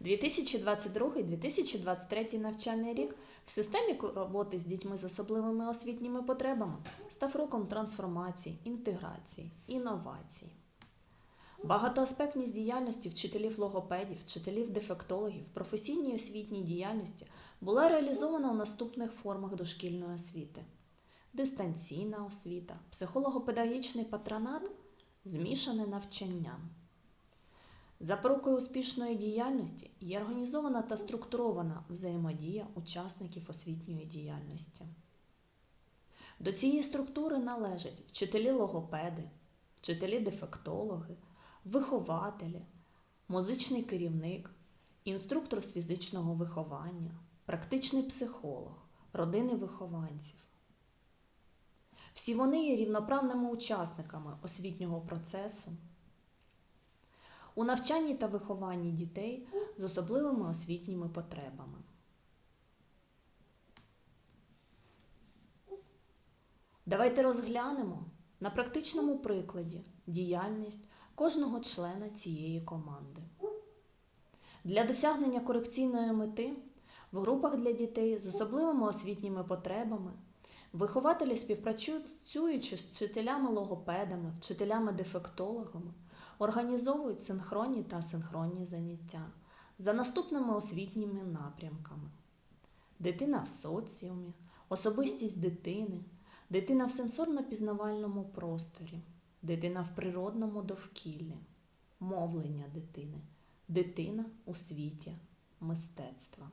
2022-2023 навчальний рік в системі роботи з дітьми з особливими освітніми потребами став роком трансформації, інтеграції, інновацій. Багатоаспектність діяльності вчителів логопедів, вчителів дефектологів, професійній освітній діяльності була реалізована у наступних формах дошкільної освіти: дистанційна освіта, психолого-педагогічний патронат, змішане навчання. Запорукою успішної діяльності є організована та структурована взаємодія учасників освітньої діяльності. До цієї структури належать вчителі логопеди, вчителі дефектологи, вихователі, музичний керівник, інструктор з фізичного виховання, практичний психолог, родини вихованців. Всі вони є рівноправними учасниками освітнього процесу у навчанні та вихованні дітей з особливими освітніми потребами. Давайте розглянемо на практичному прикладі діяльність кожного члена цієї команди. Для досягнення корекційної мети в групах для дітей з особливими освітніми потребами вихователі співпрацюючи з вчителями логопедами, вчителями дефектологами, організовують синхронні та асинхронні заняття за наступними освітніми напрямками: дитина в соціумі, особистість дитини, дитина в сенсорно-пізнавальному просторі, дитина в природному довкіллі, мовлення дитини, дитина у світі мистецтва.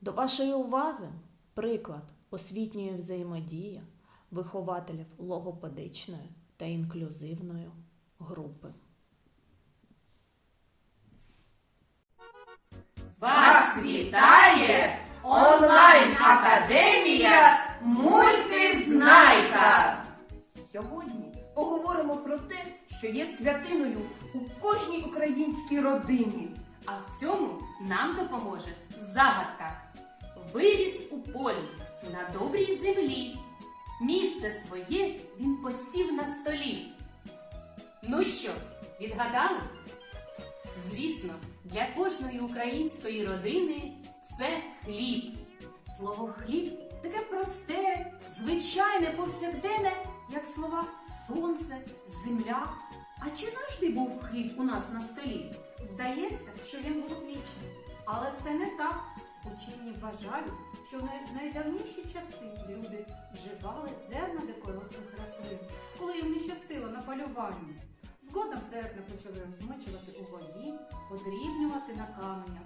До вашої уваги приклад освітньої взаємодії вихователів логопедичної та інклюзивної групи. Вас вітає онлайн-академія Мультизнайка. Сьогодні поговоримо про те, що є святиною у кожній українській родині. А в цьому нам допоможе загадка. Виріс у полі на добрій землі. Місце своє він посів на столі. Ну що, відгадали? Звісно, для кожної української родини це хліб. Слово хліб таке просте, звичайне, повсякденне, як слова сонце, земля. А чи завжди був хліб у нас на столі? Здається, що він був вічним, але це не так. Учені вважають, що в найдавніші часи люди вживали зерна дикорослих рослин, коли їм не щастило на полюванні. Згодом зерна почали розмочувати у воді, подрібнювати на каменях.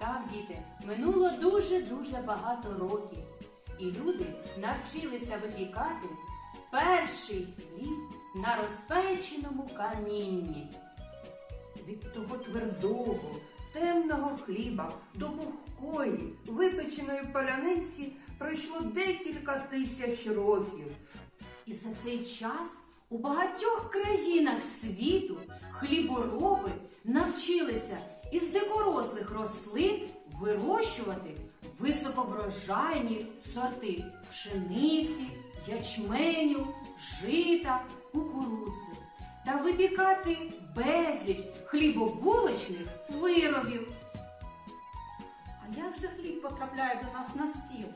Так, діти, минуло дуже-дуже багато років, і люди навчилися випікати перший хліб на розпеченому камінні. Від того твердого, темного хліба до пухкої, випеченої паляниці пройшло декілька тисяч років. І за цей час у багатьох країнах світу хлібороби навчилися із дикорослих рослин вирощувати високоврожайні сорти пшениці, ячменю, жита, кукурудзи та випікати безліч хлібобулочних виробів. А як же хліб потрапляє до нас на стіл?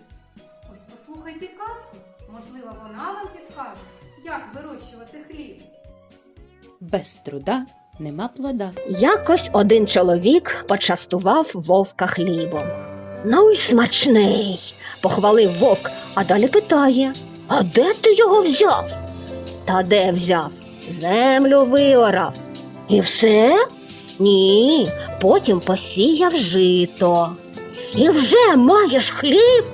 Ось послухайте казку, можливо, вона вам підкаже, як вирощувати хліб. Без труда нема плода. Якось один чоловік почастував вовка хлібом. Ну й смачний, похвалив вовк, а далі питає: А де ти його взяв? Та де взяв? Землю виорав. І все? Ні, потім посіяв жито. І вже маєш хліб?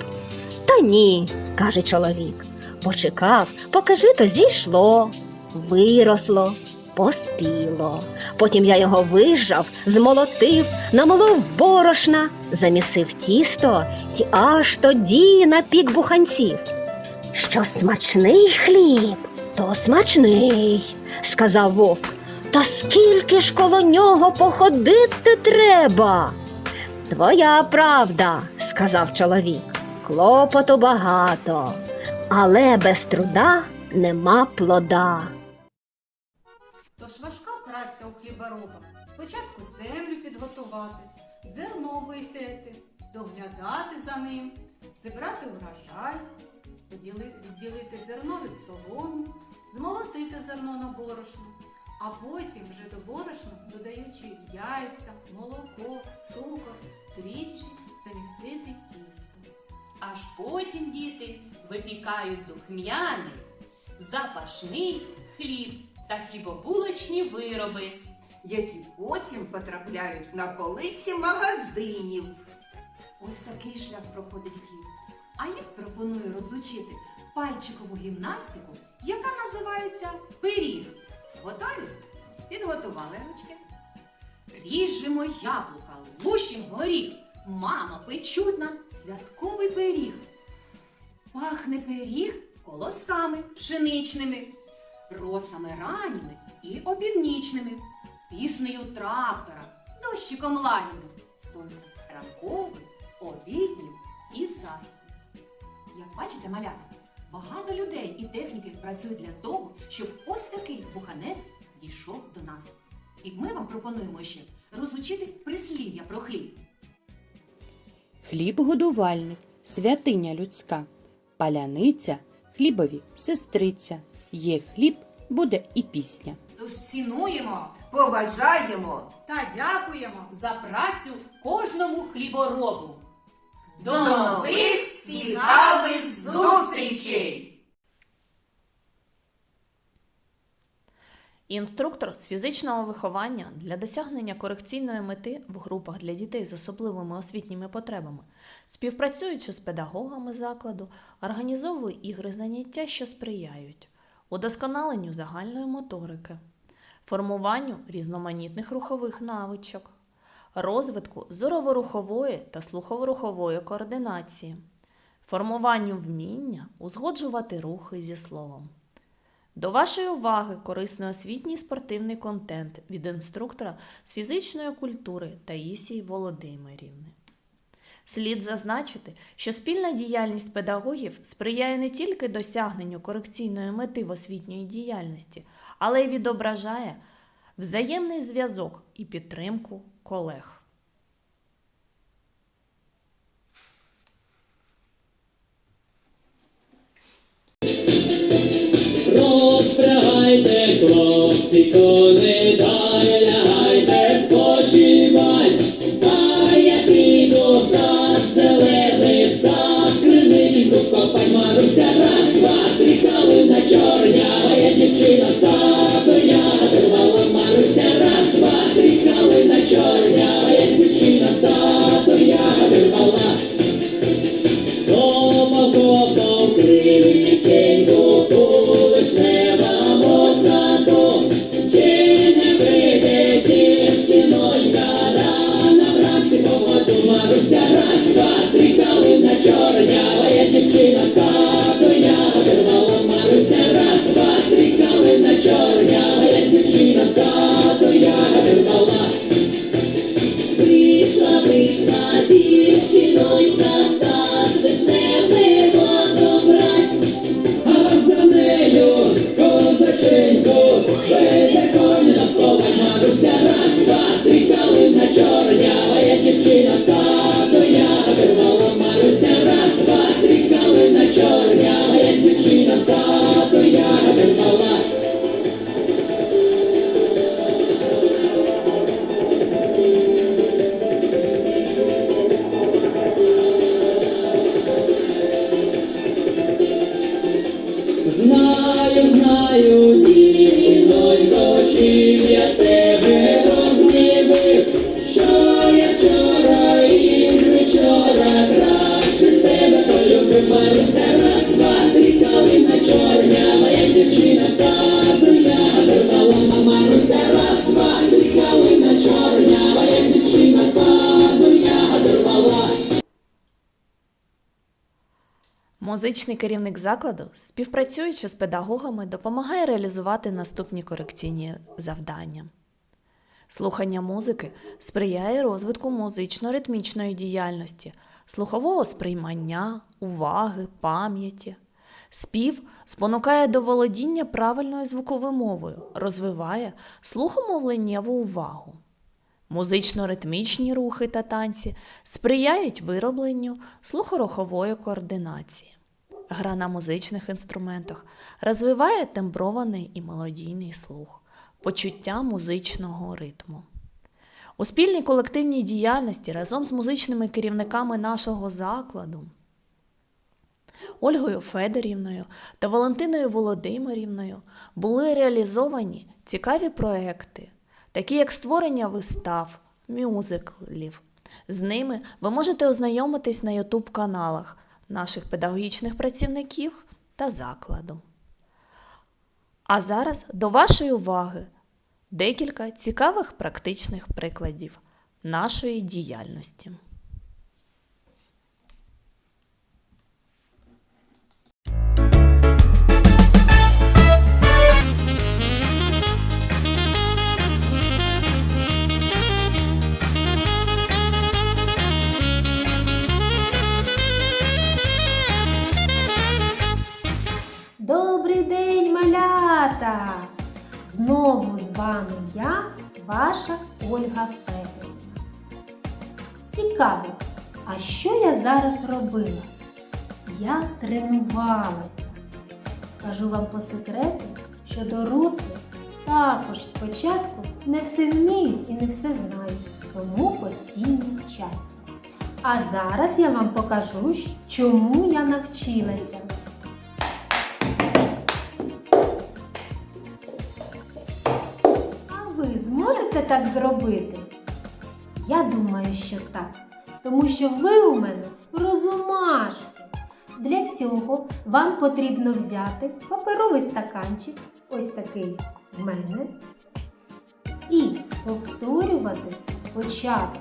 Та ні, каже чоловік. Почекав, поки жито зійшло, виросло, поспіло. Потім я його вижав, змолотив, намолов борошна, замісив тісто і аж тоді напік буханців. Що смачний хліб, то смачний, сказав вовк. Та скільки ж коло нього походити треба? Твоя правда, сказав чоловік. Клопоту багато, але без труда нема плода. Тож важка праця у хлібороба. Спочатку землю підготувати, зерно висіяти, доглядати за ним, зібрати урожай, відділити зерно від соломи, змолотити зерно на борошно, а потім вже до борошна, додаючи яйця, молоко, цукор, дріжджі, замісити тісто. Аж потім діти випікають духмяний, запашний хліб та хлібобулочні вироби. які потім потрапляють на полиці магазинів. Ось такий шлях проходить хліб. А я пропоную розучити пальчикову гімнастику, яка називається пиріг. Готові? Підготували ручки. Ріжемо яблука, лущим горіх. Мама печуть нам святковий пиріг. Пахне пиріг колосками пшеничними, росами ранніми і опівнічними, піснею трактора, дощиком лагідним, сонцем ранковим, обіднім і західним. Як бачите, малята, багато людей і техніки працюють для того, щоб ось такий буханець дійшов до нас. І ми вам пропонуємо ще розучити прислів'я про хліб. Хліб годувальник, святиня людська, паляниця, хлібові сестриця. Є хліб, буде і пісня. Тож цінуємо Поважаємо Та дякуємо! за працю кожному хліборобу. До нових цікавих зустрічей! Інструктор з фізичного виховання для досягнення корекційної мети в групах для дітей з особливими освітніми потребами, співпрацюючи з педагогами закладу, організовує ігри заняття, що сприяють удосконаленню загальної моторики, формуванню різноманітних рухових навичок, розвитку зорово-рухової та слухово-рухової координації, формуванню вміння узгоджувати рухи зі словом. До вашої уваги корисний освітній спортивний контент від інструктора з фізичної культури Таїсії Володимирівни. Слід зазначити, що спільна діяльність педагогів сприяє не тільки досягненню корекційної мети в освітньої діяльності, але й відображає взаємний зв'язок і підтримку колег. Розпрягайте, хлопці, кони, Знаю, знаю, дівчинонько, чим я тебе Музичний керівник закладу, співпрацюючи з педагогами, допомагає реалізувати наступні корекційні завдання. Слухання музики сприяє розвитку музично-ритмічної діяльності, слухового сприймання, уваги, пам'яті. Спів спонукає до володіння правильною звуковою мовою, розвиває слухомовленнєву увагу. Музично-ритмічні рухи та танці сприяють виробленню слухорухової координації. Гра на музичних інструментах розвиває тембрований і мелодійний слух, почуття музичного ритму. У спільній колективній діяльності разом з музичними керівниками нашого закладу Ольгою Федорівною та Валентиною Володимирівною були реалізовані цікаві проекти, такі як створення вистав, мюзиклів. З ними ви можете ознайомитись на YouTube каналах наших педагогічних працівників та закладу. А зараз до вашої уваги декілька цікавих практичних прикладів нашої діяльності. Малята! Знову з вами я, ваша Ольга Федорівна. Цікаво, а що я зараз робила? Я тренувалася. Скажу вам по секрету, що дорослі також спочатку не все вміють і не все знають, тому постійно вчаться. А зараз я вам покажу, чому я навчилася. Зможете так зробити? Я думаю, що так. Тому що ви у мене розумашки. Для цього вам потрібно взяти паперовий стаканчик, ось такий в мене, і повторювати спочатку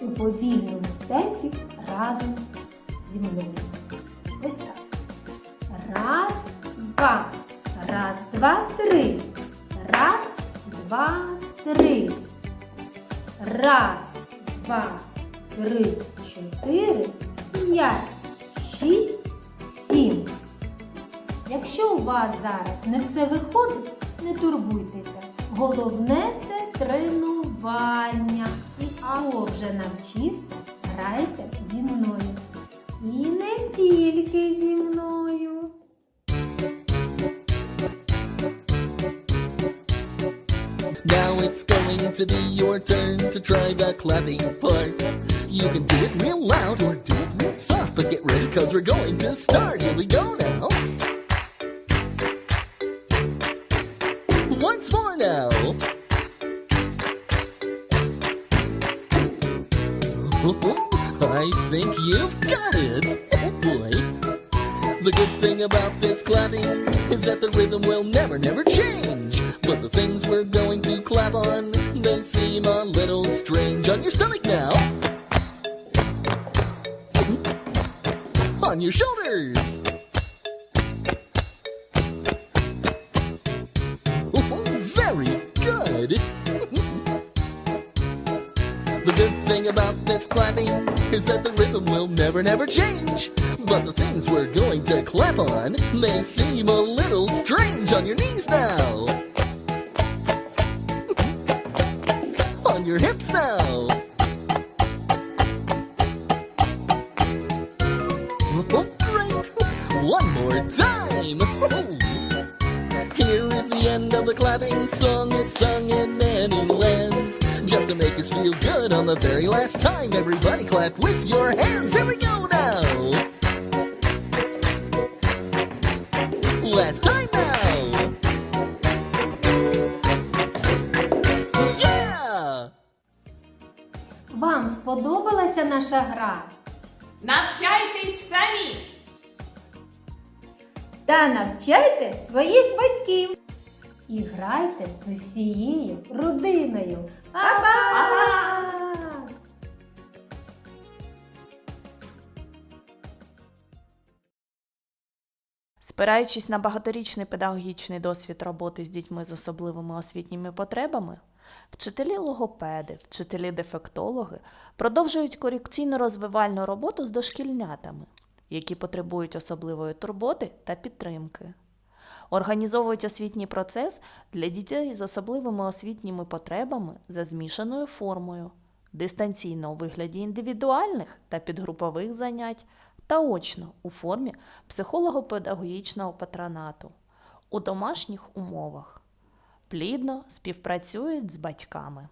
у повільному темпі разом зі мною. Ось так. Раз, два. Раз, два, три. Раз, два, три. Раз, два, три, чотири, п'ять, шість, сім. Якщо у вас зараз не все виходить, не турбуйтеся. Головне це тренування. І хто вже навчився, грайте зі мною. І не тільки зі мною. It's going to be your turn to try the clapping part. You can do it real loud or do it real soft, but get ready cause we're going to start. Here we go now. Once more now. I think you've got it. Oh boy. The good thing about this clapping is that the rhythm will never, never change. But the things we're going to clap on, they seem a little strange. On your stomach now. Hmm? On your shoulders. Thing about this clapping is that the rhythm will never, never change. But the things we're going to clap on may seem a little strange on your knees now. on your hips now. Oh, great! One more time. Here is the end of the clapping song. It's sung good on the very last time, everybody clap with your hands. Here we go now. Last time now. Yeah! Вам сподобалася наша гра? Навчайтесь самі! Та навчайте своїх батьків. І грайте з усією родиною. Па-па! Спираючись на багаторічний педагогічний досвід роботи з дітьми з особливими освітніми потребами, вчителі логопеди, вчителі дефектологи продовжують корекційно розвивальну роботу з дошкільнятами. які потребують особливої турботи та підтримки. Організовують освітній процес для дітей з особливими освітніми потребами за змішаною формою, дистанційно у вигляді індивідуальних та підгрупових занять та очно у формі психолого-педагогічного патронату у домашніх умовах. Плідно співпрацюють з батьками.